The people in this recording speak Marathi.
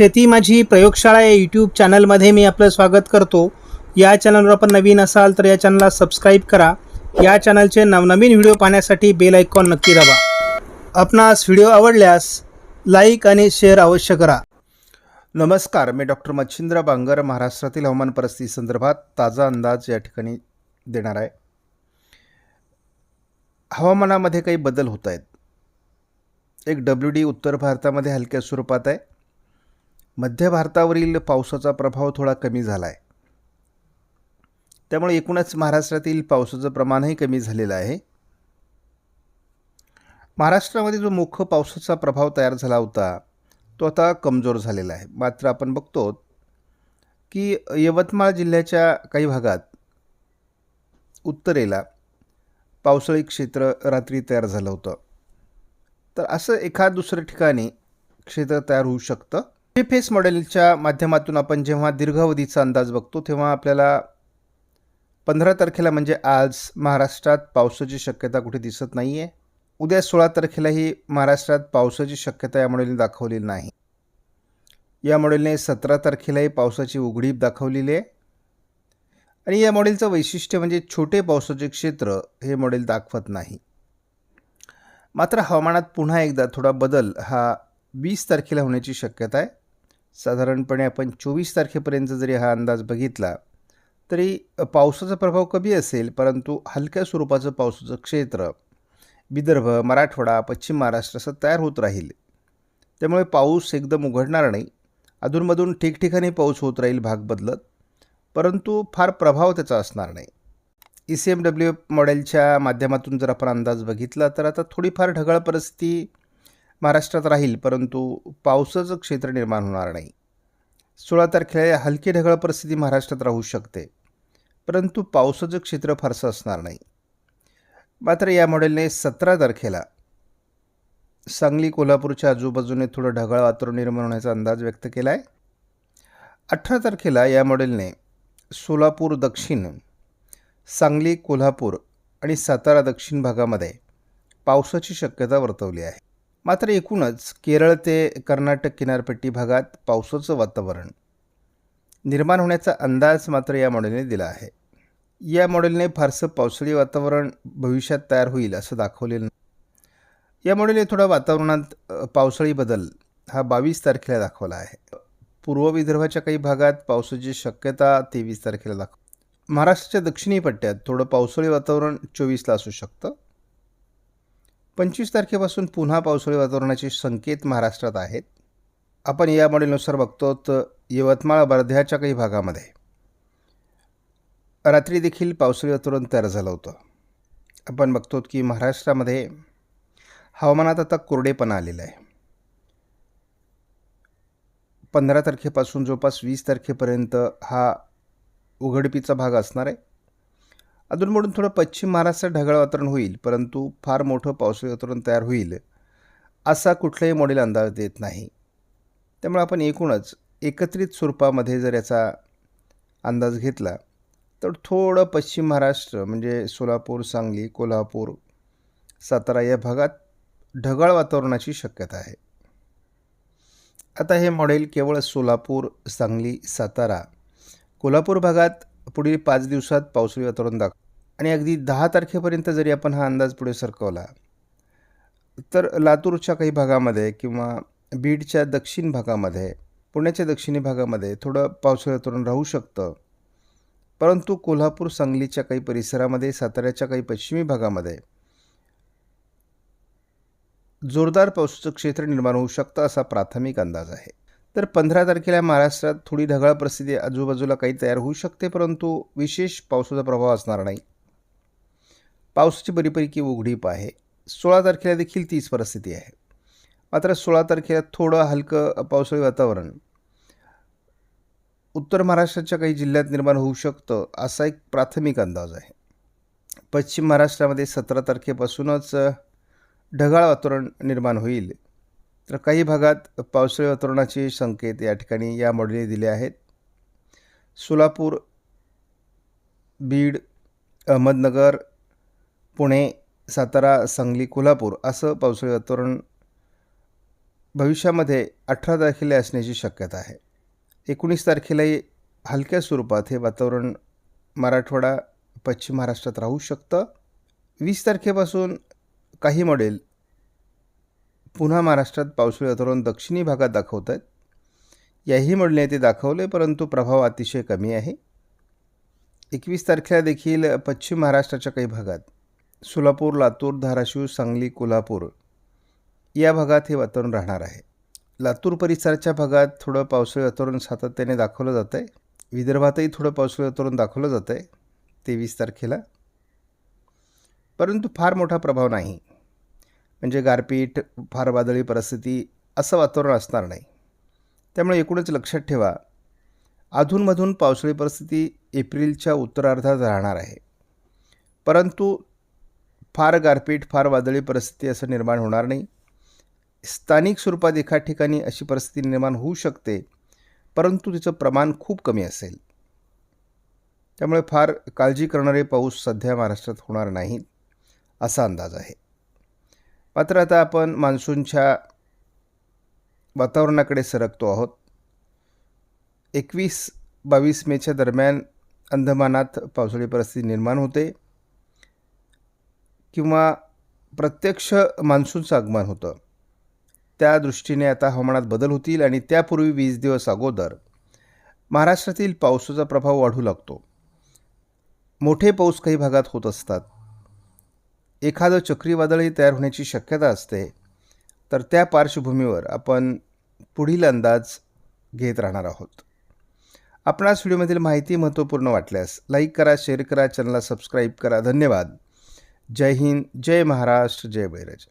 शेती माझी प्रयोगशाळा या यूट्यूब चॅनलमध्ये मी आपलं स्वागत करतो. या चॅनलवर आपण नवीन असाल तर या चॅनलला सबस्क्राईब करा. या चॅनलचे नवनवीन व्हिडिओ पाहण्यासाठी बेल आयकॉन नक्की दाबा. आपणास व्हिडिओ आवडल्यास लाईक आणि शेअर अवश्य करा. नमस्कार मी डॉक्टर मच्छिंद्र बांगर महाराष्ट्रातील हवामान परिस्थिती संदर्भात ताजा अंदाज या ठिकाणी देणार आहे. हवामानामध्ये काही बदल होत आहेत. एक डब्ल्यू डी उत्तर भारतामध्ये हलक्या स्वरूपात आहे. मध्य भारतावरील पावसाचा प्रभाव थोडा कमी झाला आहे त्यामुळे एकूणच महाराष्ट्रातील पावसाचं प्रमाणही कमी झालेलं आहे. महाराष्ट्रामध्ये जो मुख्य पावसाचा प्रभाव तयार झाला होता तो आता कमजोर झालेला आहे. मात्र आपण बघतो की यवतमाळ जिल्ह्याच्या काही भागात उत्तरेला पावसाळी क्षेत्र रात्री तयार झालं होतं. तर असं एखाद दुसऱ्या ठिकाणी क्षेत्र तयार होऊ शकतं. फेस मॉडेलच्या माध्यमातून आपण जेव्हा दीर्घावधीचा अंदाज बघतो तेव्हा आपल्याला पंधरा तारखेला म्हणजे आज महाराष्ट्रात पावसाची शक्यता कुठे दिसत नाही आहे उद्या सोळा तारखेलाही महाराष्ट्रात पावसाची शक्यता या मॉडेलने दाखवलेली नाही. या मॉडेलने सतरा तारखेलाही पावसाची उघडीप दाखवलेली आहे. आणि या मॉडेलचं वैशिष्ट्य म्हणजे छोटे पावसाचे क्षेत्र हे मॉडेल दाखवत नाही. मात्र हवामानात पुन्हा एकदा थोडा बदल हा वीस तारखेला होण्याची शक्यता आहे. साधारणपणे आपण चोवीस तारखेपर्यंत जरी हा अंदाज बघितला तरी पावसाचा प्रभाव कमी असेल परंतु हलक्या स्वरूपाचं पावसाचं क्षेत्र विदर्भ मराठवाडा पश्चिम महाराष्ट्र असं तयार होत राहील. त्यामुळे पाऊस एकदम उघडणार नाही. अधूनमधून ठिकठिकाणी पाऊस होत राहील भाग बदलत परंतु फार प्रभाव त्याचा असणार नाही. ई सी एम डब्ल्यू मॉडेलच्या माध्यमातून जर आपण अंदाज बघितला तर आता थोडीफार ढगाळ परिस्थिती महाराष्ट्रात राहील परंतु पावसाचं क्षेत्र निर्माण होणार नाही. सोळा तारखेला हलकी ढगाळ परिस्थिती महाराष्ट्रात राहू शकते परंतु पावसाचं क्षेत्र फारसं असणार नाही. मात्र या मॉडेलने सतरा तारखेला सांगली कोल्हापूरच्या आजूबाजूने थोडं ढगाळ वातावरण निर्माण होण्याचा अंदाज व्यक्त केला आहे अठरा तारखेला या मॉडेलने सोलापूर दक्षिण सांगली कोल्हापूर आणि सातारा दक्षिण भागामध्ये पावसाची शक्यता वर्तवली आहे. मात्र एकूणच केरळ ते कर्नाटक किनारपट्टी भागात पावसाचं वातावरण निर्माण होण्याचा अंदाज मात्र या मॉडेलने दिला आहे. या मॉडेलने फारसं पावसाळी वातावरण भविष्यात तयार होईल असं दाखवलेलं नाही. या मॉडेलने थोडा वातावरणात पावसाळी बदल हा बावीस तारखेला दाखवला आहे. पूर्व विदर्भाच्या काही भागात पावसाची शक्यता तेवीस तारखेला दाखव महाराष्ट्राच्या दक्षिणी पट्ट्यात थोडं पावसाळी वातावरण चोवीसला असू शकतं. पंचवीस तारखेपासून पुन्हा पावसाळी वातावरणाचे संकेत महाराष्ट्रात आहेत. आपण या मॉडेलनुसार बघतो तर यवतमाळ वर्ध्याच्या काही भागामध्ये. रात्री देखील पावसाळी वातावरण तयार झालं होतं. आपण बघतो की महाराष्ट्रामध्ये हवामानात आता कोरडेपणा आलेला आहे. पंधरा तारखेपासून जवळपास वीस तारखेपर्यंत हा उघडपीचा भाग असणार आहे. अधूनमधून थोडं पश्चिम महाराष्ट्रात ढगाळ वातावरण होईल परंतु फार मोठं पावसाळी वातावरण तयार होईल असा कुठलाही मॉडेल अंदाज देत नाही. त्यामुळे आपण एकूणच एकत्रित स्वरूपामध्ये जर याचा अंदाज घेतला तर थोडं पश्चिम महाराष्ट्र म्हणजे सोलापूर सांगली कोल्हापूर सातारा या भागात ढगाळ वातावरणाची शक्यता आहे. आता हे मॉडेल केवळ सोलापूर सांगली सातारा कोल्हापूर भागात पुढील पाच दिवसात पावसाळी वातावरण दाख आणि अगदी दहा तारखेपर्यंत जरी आपण हा अंदाज पुढे सरकवला तर लातूरच्या काही भागामध्ये किंवा बीडच्या दक्षिण भागामध्ये पुण्याच्या दक्षिणी भागामध्ये थोडं पावसाळी वातावरण राहू शकतं. परंतु कोल्हापूर सांगलीच्या काही परिसरामध्ये साताऱ्याच्या काही पश्चिमी भागामध्ये जोरदार पावसाचं क्षेत्र निर्माण होऊ शकतं असा प्राथमिक अंदाज आहे. तर पंधरा तारखेला महाराष्ट्रात थोडी ढगाळ परिस्थिती आजूबाजूला काही तयार होऊ शकते परंतु विशेष पावसाचा प्रभाव असणार नाही. पावसाची बरीपैकी उघडीप आहे. सोळा तारखेला देखील तीच परिस्थिती आहे. मात्र सोळा तारखेला थोडं हलकं पावसाळी वातावरण. उत्तर महाराष्ट्राच्या काही जिल्ह्यात निर्माण होऊ शकतं असा एक प्राथमिक अंदाज आहे. पश्चिम महाराष्ट्रामध्ये सतरा तारखेपासूनच ढगाळ वातावरण निर्माण होईल. तर काही भागात पावसाळी वातावरणाचे संकेत या ठिकाणी या मॉडेलने दिले आहेत. सोलापूर बीड अहमदनगर पुणे सातारा सांगली कोल्हापूर असं पावसाळी वातावरण भविष्यामध्ये अठरा तारखेला असण्याची शक्यता आहे. एकोणीस तारखेलाही हलक्या स्वरूपात हे वातावरण मराठवाडा पश्चिम महाराष्ट्रात राहू शकतं. वीस तारखेपासून काही मॉडेल पुन्हा महाराष्ट्रात पावसाळी वातावरण दक्षिणी भागात दाखवत आहेत. याही मॉडेलने ते दाखवले परंतु प्रभाव अतिशय कमी आहे. एकवीस तारखेला देखील पश्चिम महाराष्ट्राच्या काही भागात सोलापूर लातूर धाराशिव सांगली कोल्हापूर या भागात हे वातावरण राहणार आहे. लातूर परिसराच्या भागात थोडं पावसाळी वातावरण सातत्याने दाखवलं जातं आहे. विदर्भातही थोडं पावसाळी वातावरण दाखवलं जातं आहे तेवीस तारखेला. परंतु फार मोठा प्रभाव नाही. म्हणजे गारपीट फार वादळी परिस्थिती असं वातावरण असणार नाही. त्यामुळे एकूणच लक्षात ठेवा अधूनमधून पावसाळी परिस्थिती एप्रिलच्या उत्तरार्धात राहणार आहे. परंतु फार गारपीट फार वादळी परिस्थिती असं निर्माण होणार नाही. स्थानिक स्वरूपात एका ठिकाणी अशी परिस्थिती निर्माण होऊ शकते परंतु तिचं प्रमाण खूप कमी असेल. त्यामुळे फार काळजी करणारे पाऊस सध्या महाराष्ट्रात होणार नाहीत असा अंदाज आहे. मात्र आता आपण मान्सूनच्या वातावरणाकडे सरकतो आहोत. एकवीस बावीस मेच्या दरम्यान अंदमानात पावसाळी परिस्थिती निर्माण होते किंवा प्रत्यक्ष मान्सूनचं आगमन होतं. त्या दृष्टीने आता हवामानात बदल होतील आणि त्यापूर्वी वीस दिवस अगोदर महाराष्ट्रातील पावसाचा प्रभाव वाढू लागतो. मोठे पाऊस काही भागात होत असतात. एखादं चक्रीवादळही तयार होण्याची शक्यता असते तर त्या पार्श्वभूमीवर आपण पुढील अंदाज घेत राहणार आहोत. आपणास व्हिडिओमधील माहिती महत्त्वपूर्ण वाटल्यास लाईक करा शेअर करा चॅनलला सबस्क्राईब करा. धन्यवाद. जय हिंद जय महाराष्ट्र जय बैराज.